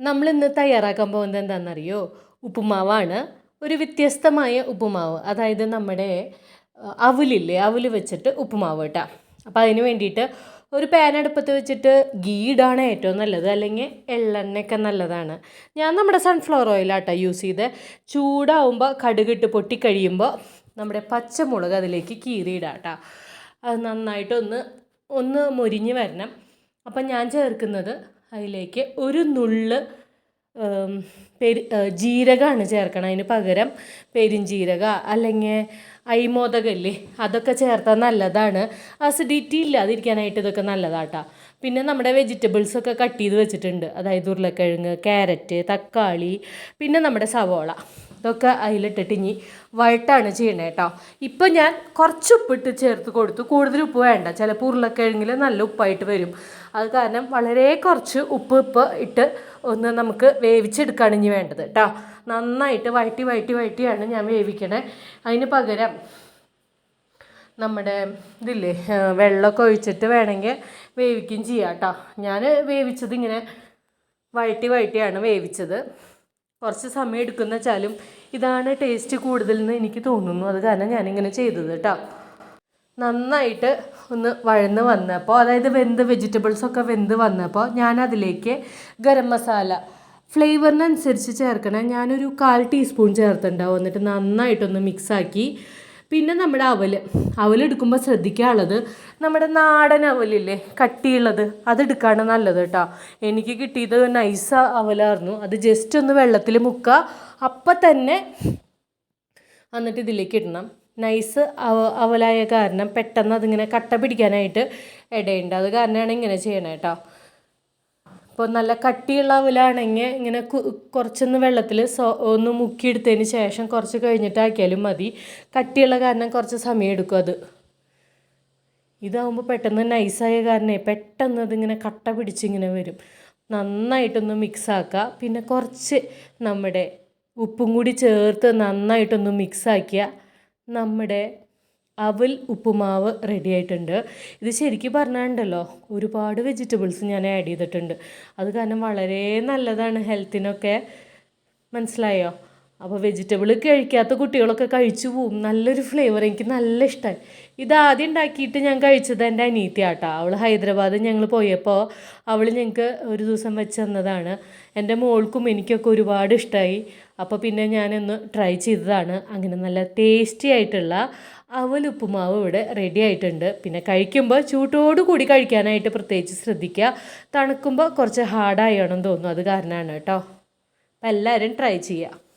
നമ്മൾ ഇന്ന് തയ്യാറാക്കാൻ പോകുന്നത് എന്താണെന്നറിയോ? ഉപ്പുമാവാണ്. ഒരു വ്യത്യസ്തമായ ഉപ്പുമാവ്. അതായത് നമ്മുടെ അവലില്ലേ? അവൽ വെച്ചിട്ട് ഉപ്പുമാവ് കേട്ടോ. അപ്പോൾ അതിന് വേണ്ടിയിട്ട് ഒരു പാൻ അടുപ്പത്ത് വെച്ചിട്ട് ഗീഡാണ് ഏറ്റവും നല്ലത്. അല്ലെങ്കിൽ എള്ളെണ്ണയൊക്കെ നല്ലതാണ്. ഞാൻ നമ്മുടെ സൺഫ്ലവർ ഓയിലാട്ടോ യൂസ് ചെയ്ത്. ചൂടാവുമ്പോൾ കടുകിട്ട് പൊട്ടിക്കഴിയുമ്പോൾ നമ്മുടെ പച്ചമുളക് അതിലേക്ക് കീറിയിടാം കേട്ടോ അത് നന്നായിട്ടൊന്ന് ഒന്ന് മൊരിഞ്ഞ് വരണം. അപ്പം ഞാൻ ചേർക്കുന്നത് അതിലേക്ക് ഒരു നുള്ള് പെരി ജീരകമാണ് ചേർക്കണം. അതിന് പകരം പെരിഞ്ജീരക അല്ലെങ്കിൽ അയ്മോദകല്ലേ അതൊക്കെ ചേർത്താൽ നല്ലതാണ്. അസിഡിറ്റി ഇല്ലാതിരിക്കാനായിട്ട് ഇതൊക്കെ നല്ലതാട്ടോ. പിന്നെ നമ്മുടെ വെജിറ്റബിൾസൊക്കെ കട്ട് ചെയ്ത് വെച്ചിട്ടുണ്ട്. അതായത് ഉരുളക്കിഴങ്ങ് ക്യാരറ്റ് തക്കാളി പിന്നെ നമ്മുടെ സവോള. ഇതൊക്കെ അതിലിട്ടിട്ട് ഇനി വഴട്ടാണ് ചെയ്യണേ കേട്ടോ ഇപ്പം ഞാൻ കുറച്ച് ഉപ്പിട്ട് ചേർത്ത് കൊടുത്തു. കൂടുതൽ ഉപ്പ് വേണ്ട. ചിലപ്പോൾ ഉരുളക്കിഴങ്ങിൽ നല്ല ഉപ്പായിട്ട് വരും. അത് കാരണം വളരെ കുറച്ച് ഉപ്പ് ഇപ്പം ഇട്ട് ഒന്ന് നമുക്ക് വേവിച്ചെടുക്കുകയാണ് ഇനി വേണ്ടത് കേട്ടോ നന്നായിട്ട് വഴറ്റി വഴറ്റി വഴറ്റിയാണ് ഞാൻ വേവിക്കണേ. അതിന് പകരം നമ്മുടെ ഇതില്ലേ വെള്ളമൊക്കെ ഒഴിച്ചിട്ട് വേണമെങ്കിൽ വേവിക്കുകയും ചെയ്യാം കേട്ടോ ഞാൻ വേവിച്ചത് ഇങ്ങനെ വഴറ്റി വഴറ്റിയാണ് വേവിച്ചത്. കുറച്ച് സമയം എടുക്കുന്ന വെച്ചാലും ഇതാണ് ടേസ്റ്റ് കൂടുതലെന്ന് എനിക്ക് തോന്നുന്നു. അത് കാരണം ഞാനിങ്ങനെ ചെയ്തത് കേട്ടോ നന്നായിട്ട് ഒന്ന് വഴന്ന് വന്നപ്പോൾ അതായത് വെന്ത് വെജിറ്റബിൾസ് ഒക്കെ വെന്ത് വന്നപ്പോൾ ഞാൻ അതിലേക്ക് ഗരം മസാല ഫ്ലേവറിനനുസരിച്ച് ചേർക്കണം. ഞാനൊരു കാൽ ടീസ്പൂൺ ചേർത്തിട്ടുണ്ടാവും. എന്നിട്ട് നന്നായിട്ടൊന്ന് മിക്സാക്കി പിന്നെ നമ്മുടെ അവൽ അവലെടുക്കുമ്പോൾ ശ്രദ്ധിക്കാനുള്ളത് നമ്മുടെ നാടൻ അവലില്ലേ കട്ടിയുള്ളത്. അതെടുക്കാണ് നല്ലത് കേട്ടോ. എനിക്ക് കിട്ടിയത് നൈസ അവലായിരുന്നു. അത് ജസ്റ്റ് ഒന്ന് വെള്ളത്തിൽ മുക്കുക. അപ്പം തന്നെ എന്നിട്ട് ഇതിലേക്ക് ഇടണം. നൈസ് അവ അവലായ കാരണം പെട്ടെന്ന് അതിങ്ങനെ കട്ട പിടിക്കാനായിട്ട് ഇടയുണ്ട് അത് കാരണമാണ് ഇങ്ങനെ ചെയ്യണേ കേട്ടോ. ഇപ്പോൾ നല്ല കട്ടിയുള്ള അവലാണെങ്കിൽ ഇങ്ങനെ കുറച്ചൊന്ന് വെള്ളത്തിൽ സോ ഒന്ന് മുക്കിയെടുത്തതിന് ശേഷം കുറച്ച് കഴിഞ്ഞിട്ടാക്കിയാലും മതി. കട്ടിയുള്ള കാരണം കുറച്ച് സമയം എടുക്കും അത്. ഇതാവുമ്പോൾ പെട്ടെന്ന് നൈസായ കാരണേ പെട്ടെന്ന് അതിങ്ങനെ കട്ട പിടിച്ചിങ്ങനെ വരും. നന്നായിട്ടൊന്ന് മിക്സാക്കുക പിന്നെ കുറച്ച് നമ്മുടെ ഉപ്പും കൂടി ചേർത്ത് നന്നായിട്ടൊന്ന് മിക്സാക്കിയാൽ നമ്മുടെ അവൽ ഉപ്പുമാവ് റെഡി ആയിട്ടുണ്ട്. ഇത് ശരിക്കും പറഞ്ഞാണ്ടല്ലോ ഒരുപാട് വെജിറ്റബിൾസ് ഞാൻ ആഡ് ചെയ്തിട്ടുണ്ട്. അത് കാരണം വളരെ നല്ലതാണ് ഹെൽത്തിനൊക്കെ മനസ്സിലായോ? അപ്പോൾ വെജിറ്റബിൾ കഴിക്കാത്ത കുട്ടികളൊക്കെ കഴിച്ചു പോവും. നല്ലൊരു ഫ്ലേവർ എനിക്ക് നല്ല ഇഷ്ടമായി ഇത് ആദ്യം ഉണ്ടാക്കിയിട്ട് ഞാൻ കഴിച്ചത് എന്റെ അനീത്തി ആട്ടോ അവൾ ഹൈദരാബാദ് ഞങ്ങൾ പോയപ്പോൾ അവൾ ഞങ്ങൾക്ക് ഒരു ദിവസം വെച്ച് തന്നതാണ്. എന്റെ മോൾക്കും എനിക്കൊക്കെ ഒരുപാട് ഇഷ്ടമായി അപ്പോൾ പിന്നെ ഞാനൊന്ന് ട്രൈ ചെയ്തതാണ്. അങ്ങനെ നല്ല ടേസ്റ്റി ആയിട്ടുള്ള അവൽ ഉപ്പുമാവ് ഇവിടെ റെഡി ആയിട്ടുണ്ട്. പിന്നെ കഴിക്കുമ്പോൾ ചൂട്ടോട് കൂടി കഴിക്കാനായിട്ട് പ്രത്യേകിച്ച് ശ്രദ്ധിക്കുക. തണുക്കുമ്പോൾ കുറച്ച് ഹാർഡായണം തോന്നുന്നു. അത് കാരണമാണ് കേട്ടോ. അപ്പം എല്ലാവരും ട്രൈ ചെയ്യുക